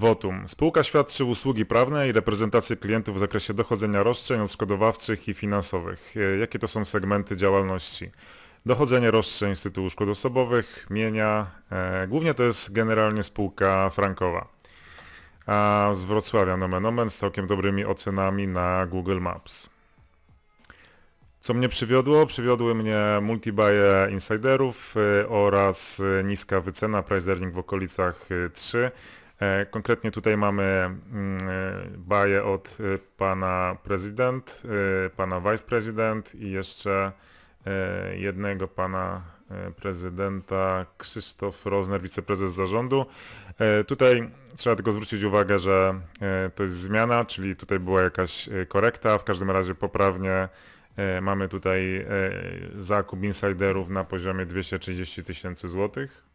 Votum. Spółka świadczy usługi prawne i reprezentację klientów w zakresie dochodzenia roszczeń odszkodowawczych i finansowych. E, Jakie to są segmenty działalności? Dochodzenie roszczeń z tytułu szkód osobowych, mienia. E, głównie to jest generalnie spółka frankowa. A z Wrocławia nomen omen z całkiem dobrymi ocenami na Google Maps. Co mnie przywiodło? Przywiodły mnie multibuye insiderów y, oraz y, niska wycena, price earning w okolicach y, 3. E, Konkretnie tutaj mamy mm, y, baje od y, pana prezydent, pana vice prezydent i jeszcze jednego pana prezydenta Krzysztof Rozner, wiceprezes zarządu. E, Tutaj trzeba tylko zwrócić uwagę, że e, to jest zmiana, czyli tutaj była jakaś e, korekta, w każdym razie poprawnie E, Mamy tutaj e, zakup insiderów na poziomie 230 tysięcy złotych.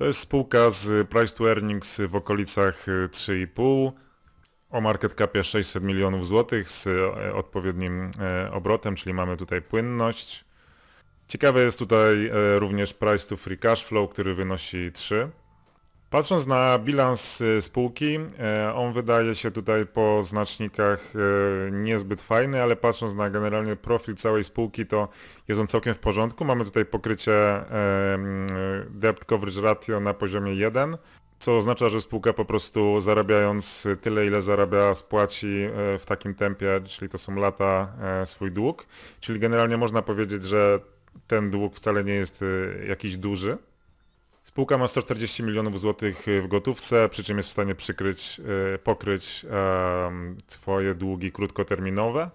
To jest spółka z price to earnings w okolicach e, 3,5 o market capie 600 milionów złotych z e, odpowiednim e, obrotem, czyli mamy tutaj płynność. Ciekawe jest tutaj e, również price to free cash flow, który wynosi 3. Patrząc na bilans y, spółki, e, on wydaje się tutaj po znacznikach e, niezbyt fajny, ale patrząc na generalnie profil całej spółki, to jest on całkiem w porządku. Mamy tutaj pokrycie debt coverage ratio na poziomie 1, co oznacza, że spółka po prostu zarabiając tyle, ile zarabia, spłaci w takim tempie, czyli to są lata, e, swój dług. Czyli generalnie można powiedzieć, że ten dług wcale nie jest jakiś duży. Spółka ma 140 milionów złotych w gotówce, przy czym jest w stanie przykryć, e, pokryć em, swoje długi krótkoterminowe.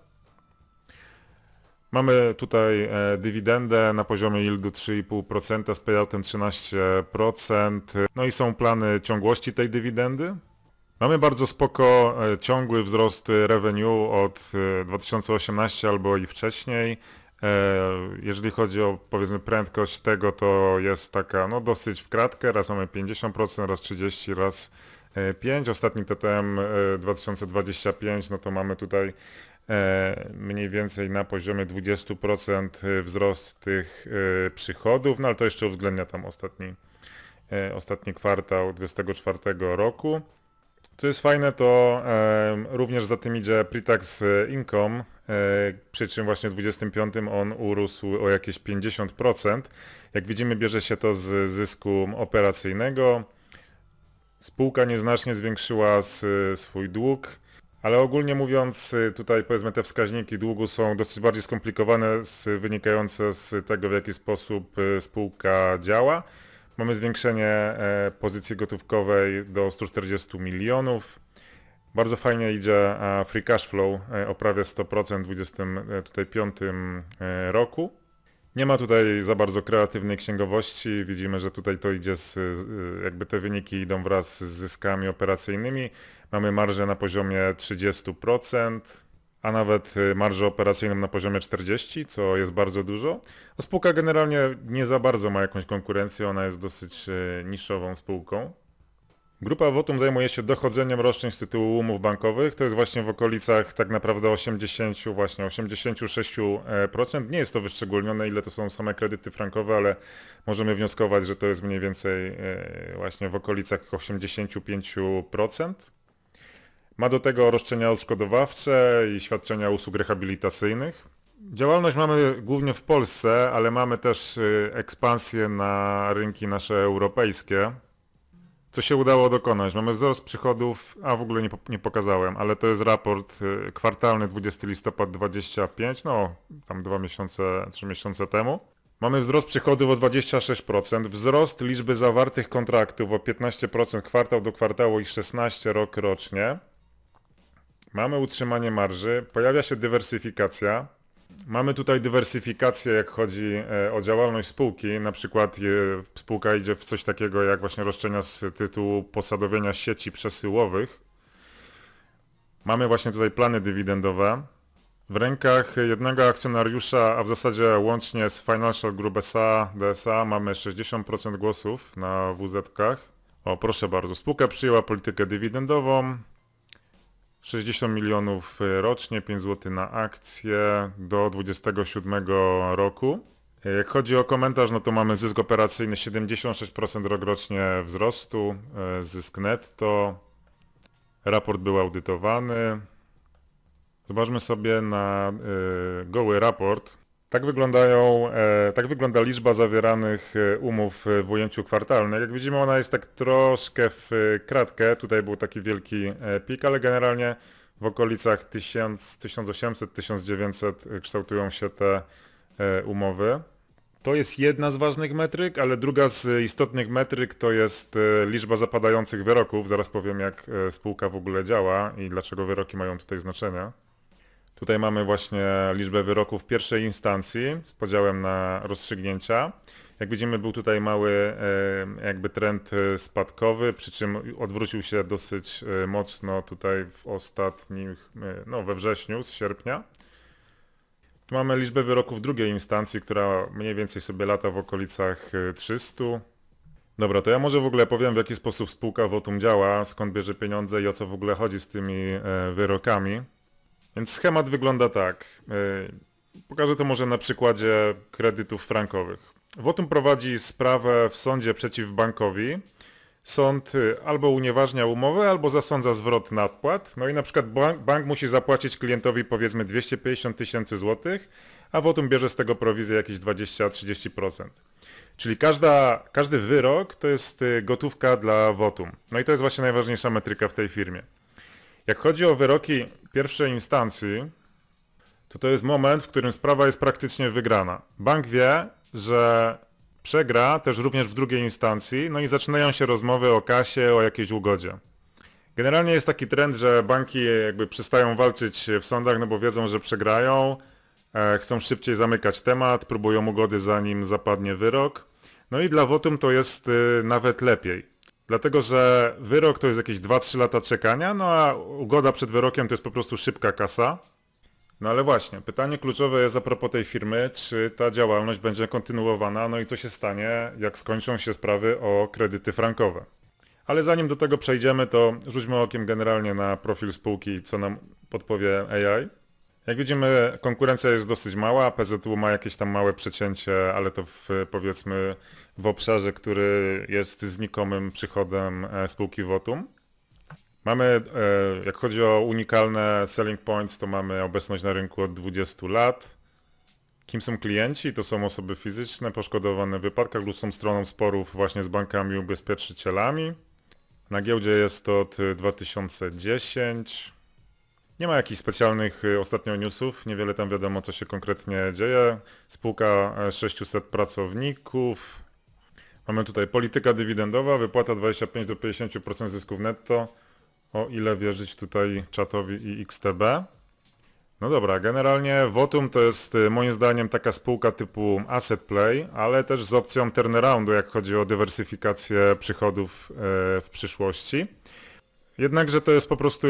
Mamy tutaj e, dywidendę na poziomie yieldu 3,5% z payoutem 13%. No i są plany ciągłości tej dywidendy. Mamy bardzo spoko e, ciągły wzrost e, revenue od e, 2018 albo i wcześniej. E, Jeżeli chodzi o powiedzmy prędkość tego, to jest taka no dosyć w kratkę. Raz mamy 50%, raz 30%, raz e, 5%. Ostatni TTM e, 2025, no to mamy tutaj e, mniej więcej na poziomie 20% wzrost tych e, przychodów, no ale to jeszcze uwzględnia tam ostatni, e, ostatni kwartał 2024 roku. Co jest fajne, to em, również za tym idzie pre-tax e, income, e, przy czym właśnie w 25 on urósł o jakieś 50%. Jak widzimy, bierze się to z zysku operacyjnego. Spółka nieznacznie zwiększyła s- swój dług, ale ogólnie mówiąc, tutaj powiedzmy te wskaźniki długu są dosyć bardziej skomplikowane, z, wynikające z tego, w jaki sposób y, spółka działa. Mamy zwiększenie e, pozycji gotówkowej do 140 milionów. Bardzo fajnie idzie a, free cash flow e, o prawie 100% w 2025 e, roku. Nie ma tutaj za bardzo kreatywnej księgowości. Widzimy, że tutaj to idzie z- jakby te wyniki idą wraz z zyskami operacyjnymi. Mamy marżę na poziomie 30%, a nawet y, marżę operacyjną na poziomie 40%, co jest bardzo dużo. No, Spółka generalnie nie za bardzo ma jakąś konkurencję, ona jest dosyć y, niszową spółką. Grupa Votum zajmuje się dochodzeniem roszczeń z tytułu umów bankowych. To jest właśnie w okolicach tak naprawdę 80, właśnie 86%. Nie jest to wyszczególnione, ile to są same kredyty frankowe, ale możemy wnioskować, że to jest mniej więcej e, właśnie w okolicach 85%. Ma do tego roszczenia odszkodowawcze i świadczenia usług rehabilitacyjnych. Działalność mamy głównie w Polsce, ale mamy też y, ekspansję na rynki nasze europejskie. Co się udało dokonać? Mamy wzrost przychodów, a w ogóle nie, nie pokazałem, ale to jest raport y, kwartalny 20 listopad 25, no tam dwa miesiące, trzy miesiące temu. Mamy wzrost przychodów o 26%, wzrost liczby zawartych kontraktów o 15% kwartał do kwartału i 16% rok rocznie. Mamy utrzymanie marży, pojawia się dywersyfikacja. Mamy tutaj dywersyfikację, jak chodzi e, o działalność spółki. Na przykład e, spółka idzie w coś takiego jak właśnie roszczenia z tytułu posadowienia sieci przesyłowych. Mamy właśnie tutaj plany dywidendowe. W rękach jednego akcjonariusza, a w zasadzie łącznie z Financial Group SA, DSA mamy 60% głosów na WZ-kach. O, proszę bardzo, spółka przyjęła politykę dywidendową. 60 milionów y, rocznie, 5 zł na akcję do 27 roku. Jak chodzi o komentarz, no to mamy zysk operacyjny 76% rokrocznie wzrostu, e, zysk netto, raport był audytowany. Zobaczmy sobie na goły raport. Tak wyglądają, e, tak wygląda liczba zawieranych e, umów e, w ujęciu kwartalnym. Jak widzimy ona jest tak troszkę w kratkę, tutaj był taki wielki pik, ale generalnie w okolicach 1000, 1800, 1900 kształtują się te umowy. To jest jedna z ważnych metryk, ale druga z istotnych metryk to jest liczba zapadających wyroków. Zaraz powiem jak spółka w ogóle działa i dlaczego wyroki mają tutaj znaczenie. Tutaj mamy właśnie liczbę wyroków pierwszej instancji z podziałem na rozstrzygnięcia. Jak widzimy był tutaj mały e, jakby trend e, spadkowy, przy czym odwrócił się dosyć e, mocno tutaj w ostatnich, no we wrześniu, z sierpnia. Tu mamy liczbę wyroków drugiej instancji, która mniej więcej sobie lata w okolicach e, 300. Dobra, to ja może w ogóle powiem w jaki sposób spółka Votum działa, skąd bierze pieniądze i o co w ogóle chodzi z tymi wyrokami. Więc schemat wygląda tak. E, Pokażę to może na przykładzie kredytów frankowych. Votum prowadzi sprawę w sądzie przeciw bankowi. Sąd y, albo unieważnia umowę, albo zasądza zwrot nadpłat. No i na przykład bank, bank musi zapłacić klientowi powiedzmy 250 tysięcy złotych, a Votum bierze z tego prowizję jakieś 20-30%. Czyli każda, każdy wyrok to jest y, gotówka dla Votum. No i to jest właśnie najważniejsza metryka w tej firmie. Jak chodzi o wyroki pierwszej instancji, to to jest moment, w którym sprawa jest praktycznie wygrana. Bank wie, że przegra też również w drugiej instancji, no i zaczynają się rozmowy o kasie, o jakiejś ugodzie. Generalnie jest taki trend, że banki jakby przestają walczyć w sądach, no bo wiedzą, że przegrają, e, chcą szybciej zamykać temat, próbują ugody zanim zapadnie wyrok. No i dla Votum to jest y, nawet lepiej. Dlatego, że wyrok to jest jakieś 2-3 lata czekania, no a ugoda przed wyrokiem to jest po prostu szybka kasa. No ale właśnie, pytanie kluczowe jest a propos tej firmy, czy ta działalność będzie kontynuowana, no i co się stanie, jak skończą się sprawy o kredyty frankowe. Ale zanim do tego przejdziemy, to rzućmy okiem generalnie na profil spółki, co nam podpowie AI. Jak widzimy, konkurencja jest dosyć mała, PZU ma jakieś tam małe przecięcie, ale to w, powiedzmy w obszarze, który jest znikomym przychodem e, spółki Votum. Mamy, e, jak chodzi o unikalne selling points, to mamy obecność na rynku od 20 lat. Kim są klienci? To są osoby fizyczne poszkodowane w wypadkach lub są stroną sporów właśnie z bankami i ubezpieczycielami. Na giełdzie jest to od 2010. Nie ma jakichś specjalnych y, ostatnio newsów, niewiele tam wiadomo co się konkretnie dzieje. Spółka e, 600 pracowników. Mamy tutaj polityka dywidendowa, wypłata 25 do 50% zysków netto, o ile wierzyć tutaj czatowi i XTB. No dobra, generalnie Votum to jest y, moim zdaniem taka spółka typu asset play, ale też z opcją turnaroundu, jak chodzi o dywersyfikację przychodów e, w przyszłości. Jednakże to jest po prostu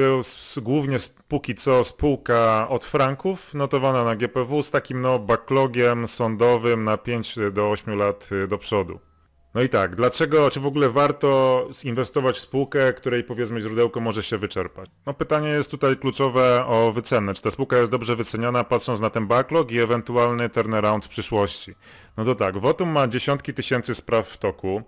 głównie póki co spółka od franków, notowana na GPW z takim no backlogiem sądowym na 5 do 8 lat y, do przodu. No i tak, dlaczego, czy w ogóle warto inwestować w spółkę, której powiedzmy źródełko może się wyczerpać? No pytanie jest tutaj kluczowe o wycenę. Czy ta spółka jest dobrze wyceniona patrząc na ten backlog i ewentualny turnaround w przyszłości? No to tak, Votum ma dziesiątki tysięcy spraw w toku.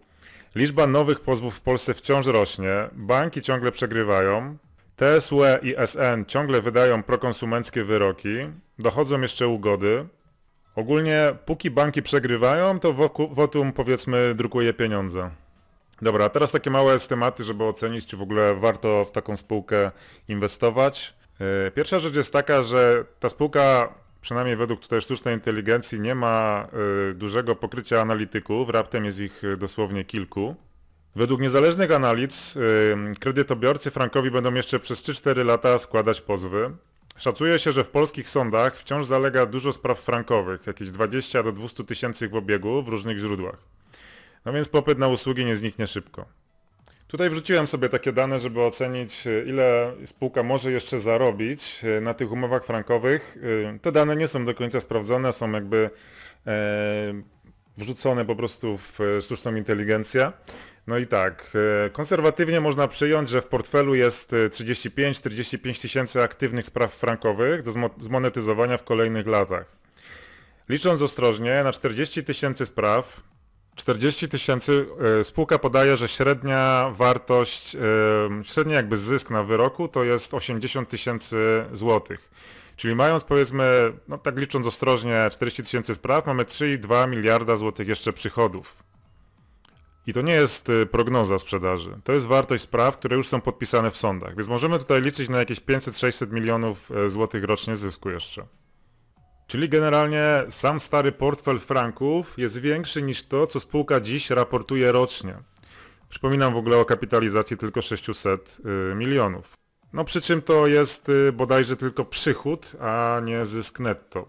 Liczba nowych pozwów w Polsce wciąż rośnie, banki ciągle przegrywają, TSUE i SN ciągle wydają prokonsumenckie wyroki, dochodzą jeszcze ugody. Ogólnie póki banki przegrywają, to Votum powiedzmy drukuje pieniądze. Dobra, teraz takie małe tematy, żeby ocenić, czy w ogóle warto w taką spółkę inwestować. Yy, Pierwsza rzecz jest taka, że ta spółka, przynajmniej według tutaj sztucznej inteligencji, nie ma yy, dużego pokrycia analityków, raptem jest ich yy, dosłownie kilku. Według niezależnych analiz yy, kredytobiorcy frankowi będą jeszcze przez 3-4 lata składać pozwy. Szacuje się, że w polskich sądach wciąż zalega dużo spraw frankowych, jakieś 20 do 200 tysięcy w obiegu w różnych źródłach. No więc popyt na usługi nie zniknie szybko. Tutaj wrzuciłem sobie takie dane, żeby ocenić, y, ile spółka może jeszcze zarobić y, na tych umowach frankowych. Y, Te dane nie są do końca sprawdzone, są jakby e, wrzucone po prostu w e, sztuczną inteligencję. No i tak, e, konserwatywnie można przyjąć, że w portfelu jest e, 35-45 tysięcy aktywnych spraw frankowych do zmo- zmonetyzowania w kolejnych latach. Licząc ostrożnie, na 40 tysięcy spraw, 40 tysięcy, e, spółka podaje, że średnia wartość, e, średni jakby zysk na wyroku to jest 80 tysięcy złotych. Czyli mając powiedzmy, no tak licząc ostrożnie, 40 tysięcy spraw, mamy 3,2 miliarda złotych jeszcze przychodów. I to nie jest y, prognoza sprzedaży. To jest wartość spraw, które już są podpisane w sądach. Więc możemy tutaj liczyć na jakieś 500-600 milionów e, złotych rocznie zysku jeszcze. Czyli generalnie sam stary portfel franków jest większy niż to, co spółka dziś raportuje rocznie. Przypominam w ogóle o kapitalizacji tylko 600 y, milionów. No przy czym to jest y, bodajże tylko przychód, a nie zysk netto.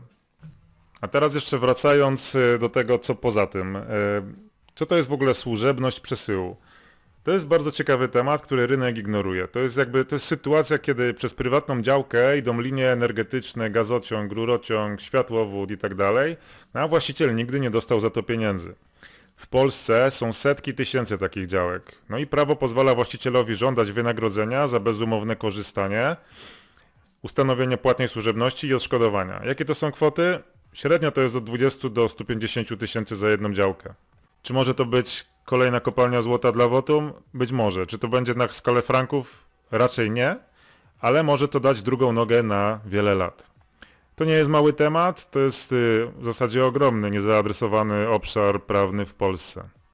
A teraz jeszcze wracając y, do tego, co poza tym. Co to jest w ogóle służebność przesyłu? To jest bardzo ciekawy temat, który rynek ignoruje. To jest jakby, to jest sytuacja, kiedy przez prywatną działkę idą linie energetyczne, gazociąg, rurociąg, światłowód i tak dalej, no a właściciel nigdy nie dostał za to pieniędzy. W Polsce są setki tysięcy takich działek. No i prawo pozwala właścicielowi żądać wynagrodzenia za bezumowne korzystanie, ustanowienie płatnej służebności i odszkodowania. Jakie to są kwoty? Średnio to jest od 20 do 150 tysięcy za jedną działkę. Czy może to być kolejna kopalnia złota dla Wotum? Być może. Czy to będzie na skalę franków? Raczej nie, ale może to dać drugą nogę na wiele lat. To nie jest mały temat, to jest y, w zasadzie ogromny, niezaadresowany obszar prawny w Polsce.